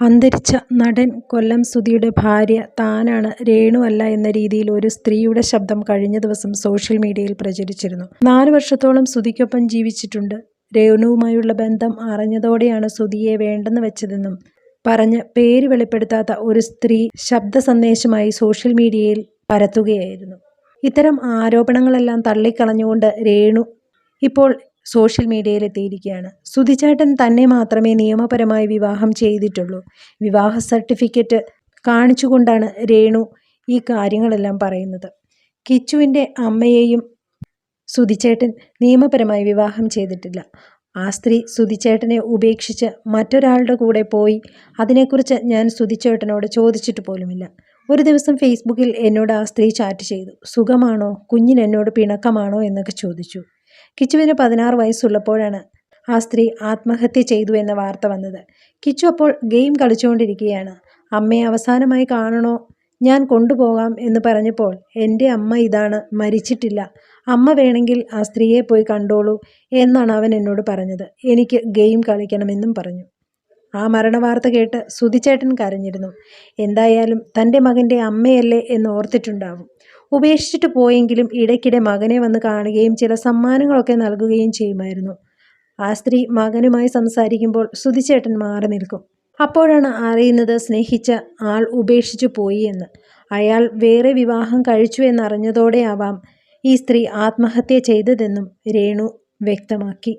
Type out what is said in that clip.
അന്തരിച്ച നടൻ കൊല്ലം സുധിയുടെ ഭാര്യ താനാണ് രേണു അല്ല എന്ന രീതിയിൽ ഒരു സ്ത്രീയുടെ ശബ്ദം കഴിഞ്ഞ ദിവസം സോഷ്യൽ മീഡിയയിൽ പ്രചരിച്ചിരുന്നു. നാല് വർഷത്തോളം സുധിക്കൊപ്പം ജീവിച്ചിട്ടുണ്ട്. രേണുവുമായുള്ള ബന്ധം അറിഞ്ഞതോടെയാണ് സുധിയെ വേണ്ടെന്ന് വെച്ചതെന്നും പറഞ്ഞ് പേര് വെളിപ്പെടുത്താത്ത ഒരു സ്ത്രീ ശബ്ദ സന്ദേശമായി സോഷ്യൽ മീഡിയയിൽ പരത്തുകയായിരുന്നു. ഇത്തരം ആരോപണങ്ങളെല്ലാം തള്ളിക്കളഞ്ഞുകൊണ്ട് രേണു ഇപ്പോൾ സോഷ്യൽ മീഡിയയിൽ എത്തിയിരിക്കുകയാണ് സുധിച്ചേട്ടൻ തന്നെ മാത്രമേ നിയമപരമായി വിവാഹം ചെയ്തിട്ടുള്ളൂ. വിവാഹ സർട്ടിഫിക്കറ്റ് കാണിച്ചുകൊണ്ടാണ് രേണു ഈ കാര്യങ്ങളെല്ലാം പറയുന്നത്. കിച്ചുവിന്റെ അമ്മയെയും സുധിച്ചേട്ടൻ നിയമപരമായി വിവാഹം ചെയ്തിട്ടില്ല. ആ സ്ത്രീ സുധിച്ചേട്ടനെ ഉപേക്ഷിച്ച് മറ്റൊരാളുടെ കൂടെ പോയി അതിനെക്കുറിച്ച് ഞാൻ സുധിച്ചേട്ടനോട് ചോദിച്ചിട്ട് പോലുമില്ല. ഒരു ദിവസം ഫേസ്ബുക്കിൽ എന്നോട് ആ സ്ത്രീ ചാറ്റ് ചെയ്തു. സുഖമാണോ? കുഞ്ഞിന് എന്നോട് പിണക്കമാണോ? എന്നൊക്കെ ചോദിച്ചു. കിച്ചുവിന് പതിനാറ് വയസ്സുള്ളപ്പോഴാണ് ആ സ്ത്രീ ആത്മഹത്യ ചെയ്തു എന്ന വാർത്ത വന്നത്. കിച്ചു അപ്പോൾ ഗെയിം കളിച്ചുകൊണ്ടിരിക്കുകയാണ്. അമ്മയെ അവസാനമായി കാണണോ? ഞാൻ കൊണ്ടുപോകാം എന്ന് പറഞ്ഞപ്പോൾ എന്റെ അമ്മ ഇതാണ് മരിച്ചിട്ടില്ല. അമ്മ വേണമെങ്കിൽ ആ സ്ത്രീയെ പോയി കണ്ടോളൂ എന്നാണ് അവൻ എന്നോട് പറഞ്ഞത്. എനിക്ക് ഗെയിം കളിക്കണമെന്നും പറഞ്ഞു. ആ മരണവാർത്ത കേട്ട് സുധിച്ചേട്ടൻ കരഞ്ഞിരുന്നു. എന്തായാലും തന്റെ മകന്റെ അമ്മയല്ലേ എന്ന് ഓർത്തിട്ടുണ്ടാവും. ഉപേക്ഷിച്ചിട്ട് പോയെങ്കിലും ഇടയ്ക്കിടെ മകനെ വന്ന് കാണുകയും ചില സമ്മാനങ്ങളൊക്കെ നൽകുകയും ചെയ്യുമായിരുന്നു. ആ സ്ത്രീ മകനുമായി സംസാരിക്കുമ്പോൾ സുധിച്ചേട്ടൻ മാറി നിൽക്കും. അപ്പോഴാണ് അറിയുന്നത് സ്നേഹിച്ച ആൾ ഉപേക്ഷിച്ചു പോയി എന്ന്. അയാൾ വേറെ വിവാഹം കഴിച്ചു എന്നറിഞ്ഞതോടെയാവാം ഈ സ്ത്രീ ആത്മഹത്യ ചെയ്തതെന്നും രേണു വ്യക്തമാക്കി.